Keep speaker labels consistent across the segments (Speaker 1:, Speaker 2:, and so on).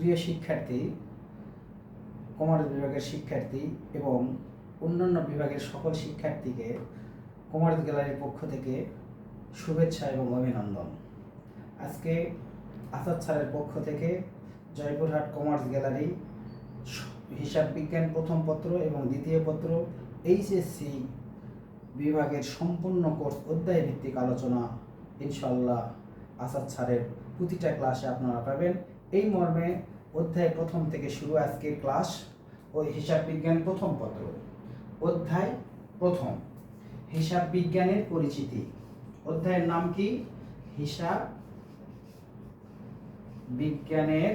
Speaker 1: প্রিয় শিক্ষার্থী, কমার্স বিভাগের শিক্ষার্থী এবং অন্যান্য বিভাগের সকল শিক্ষার্থীকে কমার্স গ্যালারির পক্ষ থেকে শুভেচ্ছা এবং অভিনন্দন। আজকে আসাদ স্যারের পক্ষ থেকে জয়পুরহাট কমার্স গ্যালারি হিসাব বিজ্ঞান প্রথম পত্র এবং দ্বিতীয় পত্র, এইচএসসি বিভাগের সম্পূর্ণ কোর্স অধ্যায় ভিত্তিক আলোচনা ইনশাল্লাহ আসাদ স্যারের প্রতিটা ক্লাসে আপনারা পাবেন। এই মর্মে অধ্যায় প্রথম থেকে শুরু আজকের ক্লাস ওই হিসাব বিজ্ঞান প্রথম পত্র। অধ্যায় প্রথম, হিসাব বিজ্ঞানের পরিচিতি। অধ্যায়ের নাম কি? হিসাব বিজ্ঞানের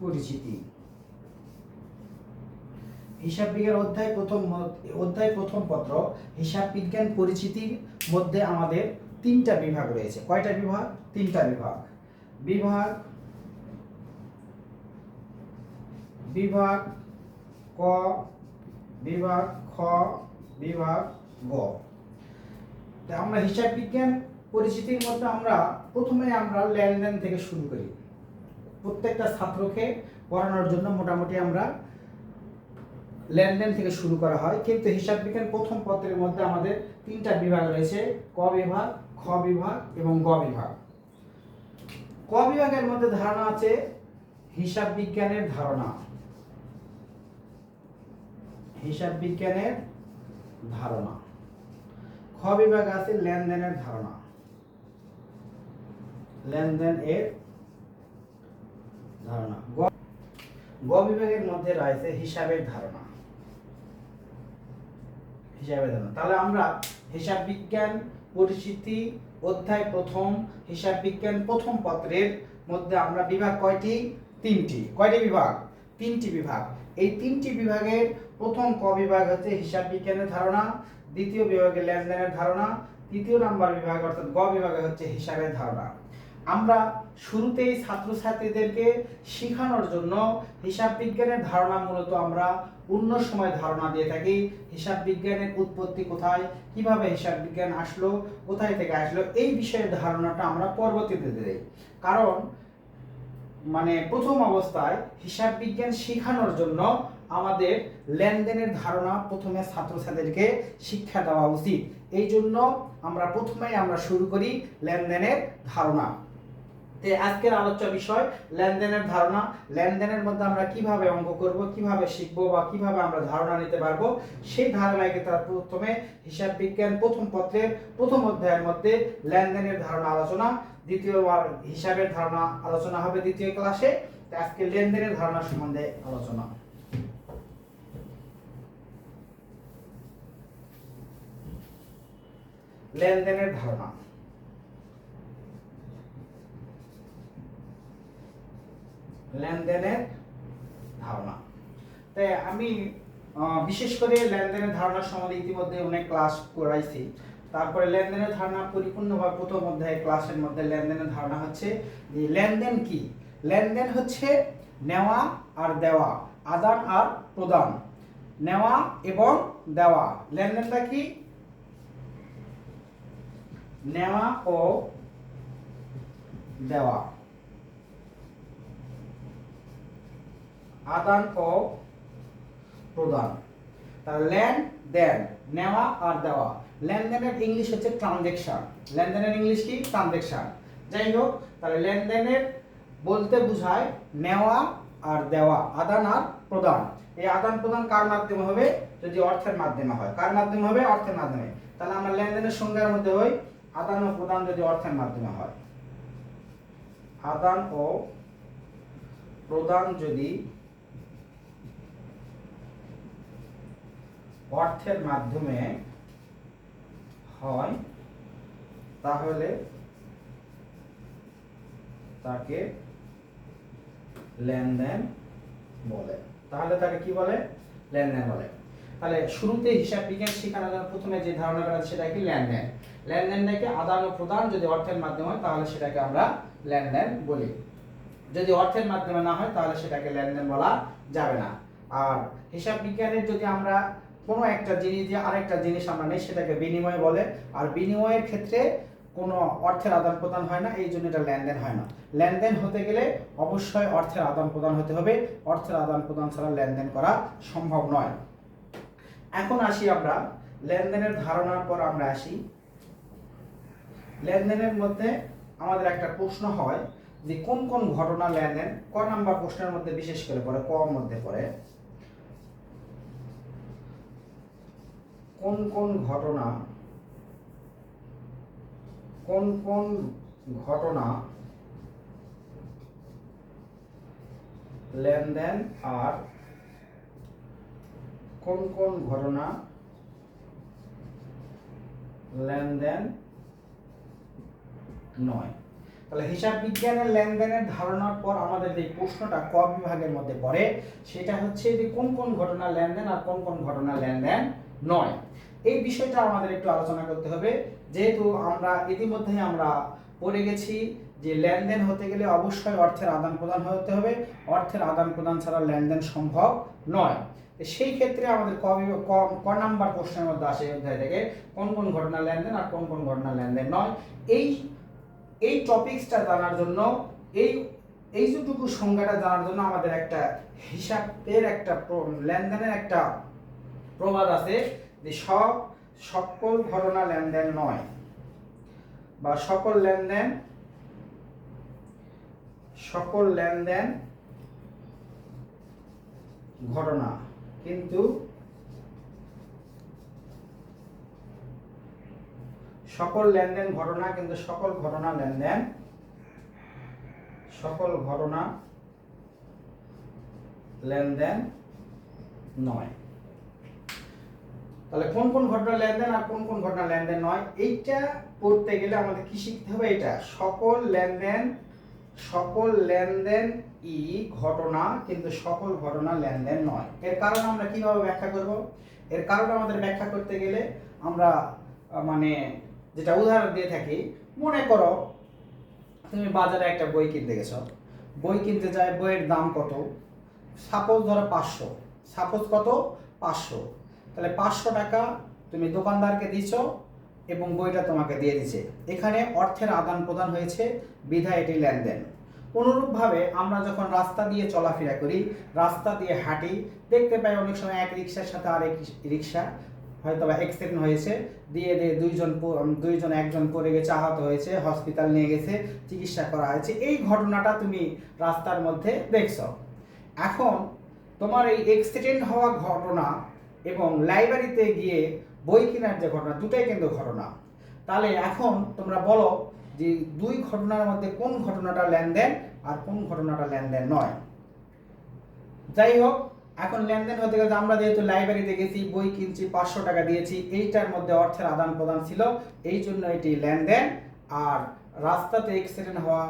Speaker 1: পরিচিতি। হিসাব বিজ্ঞান অধ্যায় প্রথম অধ্যায় প্রথম পত্র, হিসাব বিজ্ঞান পরিচিতির মধ্যে আমাদের তিনটা বিভাগ রয়েছে। কয়টা বিভাগ? তিনটা বিভাগ। বিভাগ বিভাগ ক, বিভাগ খ, বিভাগ গ। আমরা হিসাব বিজ্ঞান পরিচিতির মধ্যে আমরা প্রথমে আমরা লেনদেন থেকে শুরু করি। প্রত্যেকটা ছাত্রকে পড়ানোর জন্য মোটামুটি আমরা লেনদেন থেকে শুরু করা হয়। কিন্তু হিসাব বিজ্ঞান প্রথম পত্রের মধ্যে আমাদের তিনটা বিভাগ রয়েছে। ক বিভাগ খ বিভাগ এবং গ বিভাগ। ক বিভাগের মধ্যে ধারণা আছে হিসাব বিজ্ঞানের ধারণা। হিসাব বিজ্ঞানের ধারণা। খ বিভাগ আছে লেনদেনের ধারণা। লেনদেন এর ধারণা। গ বিভাগের মধ্যে রয়েছে হিসাবের ধারণা। হিসাবের ধারণা তাহলে আমরা হিসাব বিজ্ঞান, পরিচিতি, অধ্যায় প্রথম, হিসাব বিজ্ঞান প্রথম পত্রের মধ্যে আমরা বিভাগ কয়টি? তিনটি। কয়টি বিভাগ? তিনটি বিভাগ। এই তিনটি বিভাগের প্রথম ক বিভাগ হচ্ছে হিসাব বিজ্ঞানের ধারণা, দ্বিতীয় বিভাগে লেনদেনের ধারণা, তৃতীয় নাম্বার বিভাগ অর্থাৎ গ বিভাগে হচ্ছে হিসাবের ধারণা। আমরা শুরুতেই ছাত্রছাত্রীদেরকে শেখানোর জন্য হিসাব বিজ্ঞানের ধারণা মূলত আমরা অন্য সময় ধারণা দিয়ে থাকি। হিসাব বিজ্ঞানের উৎপত্তি কোথায়? কীভাবে হিসাব বিজ্ঞান আসলো? কোথায় থেকে আসলো? এই বিষয়ের ধারণাটা আমরা পরবর্তীতে দেই। কারণ মানে প্রথম অবস্থায় হিসাব বিজ্ঞান শেখানোর জন্য আমাদের লেনদেনের ধারণা প্রথমে ছাত্রছাত্রীদেরকে শিক্ষা দেওয়া উচিত। এই জন্য আমরা প্রথমেই আমরা শুরু করি লেনদেনের ধারণা। তে আজকের আলোচ্য বিষয়, লেনদেনের ধারণা। লেনদেনের মধ্যে আমরা কীভাবে অঙ্ক করব, কীভাবে শিখব বা কীভাবে আমরা ধারণা নিতে পারব, সেই ধারণাকে তার প্রথমে হিসাব বিজ্ঞান প্রথম পত্রের প্রথম অধ্যায়ের মধ্যে লেনদেনের ধারণা আলোচনা দ্বিতীয়বার হিসাবের ধারণা আলোচনা হবে দ্বিতীয় ক্লাসে। আজকে লেনদেনের ধারণা সম্বন্ধে আলোচনা। লেনদেনের ধারণা। লেনদেনের ধারণা। তাই আমি বিশেষ করে লেনদেনের ধারণা সম্বন্ধে ইতিমধ্যে অনেক ক্লাস করাইছি। তারপরে লেনদেনের ধারণা পরিপূর্ণভাবে প্রথম অধ্যায় ক্লাসের মধ্যে লেনদেনের ধারণা হচ্ছে যে লেনদেন কি? লেনদেন হচ্ছে নেওয়া আর দেওয়া, আদান আর প্রদান। নেওয়া এবং দেওয়া, লেনদেনটা কি? নেওয়া ও দেওয়া। আদান ও প্রদান। তাহলে লেন, দেন, নেওয়া আর দেওয়া। লেনদেনের ইংলিশ হচ্ছে ট্রানজেকশন লেনদেনের ইংলিশ কি? ট্রানজেকশন যাই হোক, তাহলে লেনদেনের বলতে বোঝায় নেওয়া আর দেওয়া, আদান আর প্রদান। এই আদান প্রদান কার মাধ্যমে হবে? যদি অর্থের মাধ্যমে হয়। কার মাধ্যমে হবে? অর্থের মাধ্যমে। তাহলে আমরা লেনদেনের সংজ্ঞার মধ্যে হই, আদান ও প্রদান যদি অর্থের মাধ্যমে হয়। আদান ও প্রদান যদি অর্থের মাধ্যমে হয়, তাহলে তাকে লেনদেন বলে। তাহলে তাকে কি বলে? লেনদেন বলে। তাহলে শুরুতে হিসাব বিজ্ঞান শেখানোর প্রথমে যে ধারণাটা আছে সেটা কি? লেনদেন। লেনদেনটাকে আদান ও প্রদান যদি অর্থের মাধ্যমে হয়, তাহলে সেটাকে আমরা লেনদেন বলি। যদি অর্থের মাধ্যমে না হয়, তাহলে সেটাকে লেনদেন বলা যাবে না। আর হিসাব বিজ্ঞানের যদি আমরা কোনো একটা জিনিস দিয়ে আরেকটা জিনিস আমরা নেই, সেটাকে বিনিময় বলে। আর বিনিময়ের ক্ষেত্রে কোনো অর্থের আদান প্রদান হয় না, এই জন্য এটা লেনদেন হয় না। লেনদেন হতে গেলে অবশ্যই অর্থের আদান প্রদান হতে হবে। অর্থের আদান প্রদান ছাড়া লেনদেন করা সম্ভব নয়। এখন আসি আমরা, লেনদেনের ধারণার পর আমরা আসি। লেনদেনের মধ্যে আমাদের একটা প্রশ্ন হয় যে, কোন কোন ঘটনা লেনদেন? ক নাম্বার প্রশ্নের মধ্যে বিশেষ করে পড়ে, ক মধ্যে পড়ে। কোন কোন ঘটনা, কোন কোন ঘটনা লেনদেন আর কোন কোন ঘটনা লেনদেন নয়। তাহলে হিসাব বিজ্ঞানের লেনদেনের ধারণার পর আমাদের যে প্রশ্নটা ক বিভাগের মধ্যে পড়ে, সেটা হচ্ছে যে কোন কোন ঘটনা লেনদেন আর কোন কোন ঘটনা লেনদেন নয়। এই বিষয়টা আমাদের একটু আলোচনা করতে হবে। যেহেতু আমরা ইতিমধ্যে আমরা পড়ে গেছি যে লেনদেন হতে গেলে অবশ্যই অর্থের আদান প্রদান হতে হবে। অর্থের আদান প্রদান ছাড়া লেনদেন সম্ভব নয়। সেই ক্ষেত্রে আমাদের ক ক নাম্বার প্রশ্নের মধ্যে আসে অধ্যায় থেকে, কোন কোন ঘটনা লেনদেন আর কোন কোন ঘটনা লেনদেন নয়। এই এই টপিকসটা জানার জন্য, এই এই যেটুকু সংজ্ঞাটা জানার জন্য আমাদের একটা হিসাবের একটা লেনদেনের একটা প্রবাদ আছে যে সব, সকল ঘটনা লেনদেন নয়। বা সকল লেনদেন সকল লেনদেন ঘটনা। কিন্তু সকল লেনদেন ঘটনা, কিন্তু সকল ঘটনা লেনদেন, সকল ঘটনা লেনদেন নয়। তাহলে কোন কোন ঘটনা লেনদেন আর কোন কোন ঘটনা লেনদেন নয়? এইটা পড়তে গেলে আমাদের কি শিখতে হবে? এটা সকল লেনদেন সকল লেনদেন ই ঘটনা, কিন্তু সকল ঘটনা লেনদেন নয়। এর কারণ আমরা কীভাবে ব্যাখ্যা করব? এর কারণ আমাদের ব্যাখ্যা করতে গেলে আমরা মানে যেটা উদাহরণ দিয়ে থাকি, মনে করো তুমি বাজারে একটা বই কিনতে গেছো। বই কিনতে যায়, বইয়ের দাম কত? সাপোজ ধরো পাঁচশো। সাপোজ কত? পাঁচশো। তাহলে পাঁচশো টাকা তুমি দোকানদারকে দিছ এবং বইটা তোমাকে দিয়ে দিছে। এখানে অর্থের আদান প্রদান হয়েছে, বিধায় এটি লেনদেন। অনুরূপভাবে আমরা যখন রাস্তা দিয়ে চলাফেরা করি, রাস্তা দিয়ে হাঁটি, দেখতে পাই অনেক সময় এক রিক্সার সাথে আরেক রিক্সা হয়তো বা অ্যাক্সিডেন্ট হয়েছে, দিয়ে দিয়ে দুইজন দুইজন একজন পড়ে গেছে, আহত হয়েছে হসপিটাল নিয়ে গেছে, চিকিৎসা করা হয়েছে। এই ঘটনাটা তুমি রাস্তার মধ্যে দেখছ। এখন তোমার এই অ্যাক্সিডেন্ট হওয়া ঘটনা এবং লাইব্রেরিতে গিয়ে বই কেনার যে ঘটনা, দুটাই কিন্তু ঘটনা। তাহলে এখন তোমরা বলো যে দুই ঘটনার মধ্যে কোন ঘটনাটা লেনদেন আর কোন ঘটনাটা লেনদেন নয়। যাই হোক, এখন লেনদেন হতে গেলে আমরা যেহেতু লাইব্রেরিতে গেছি, বই কিনছি, পাঁচশো টাকা দিয়েছি, এইটার মধ্যে অর্থের আদান প্রদান ছিল, এই জন্য এটি লেনদেন। আর রাস্তাতে অ্যাক্সিডেন্ট হওয়া,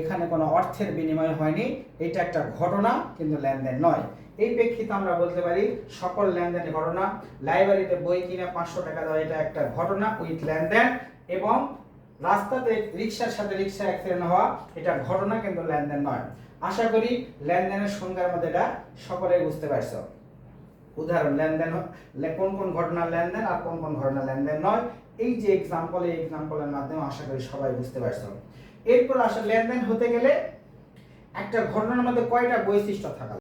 Speaker 1: এখানে কোনো অর্থের বিনিময় হয়নি, এটা একটা ঘটনা, কিন্তু লেনদেন নয়। এই প্রেক্ষিতে আমরা বলতে পারি, সকল লেনদেন ঘটনা, লাইব্রেরিতে বই কিনে পাঁচশো টাকা দেওয়া এটা একটা ঘটনা উইথ লেনদেন এবং রাস্তাতে রিক্সার সাথে রিক্সা অ্যাক্সিডেন্ট হওয়া এটা ঘটনা কিন্তু লেনদেন নয়। আশা করি লেনদেনের সংজ্ঞার মধ্যে এটা সকলে বুঝতে পারছ। উদাহরণ, লেনদেন কোন কোন ঘটনা লেনদেন আর কোন কোন ঘটনা লেনদেন নয়। এই যে এক্সাম্পল এই এক্সাম্পলের মাধ্যমে আশা করি সবাই বুঝতে পারছ। এরপর আসলে লেনদেন হতে গেলে একটা ঘটনার মধ্যে কয়টা বৈশিষ্ট্য থাকা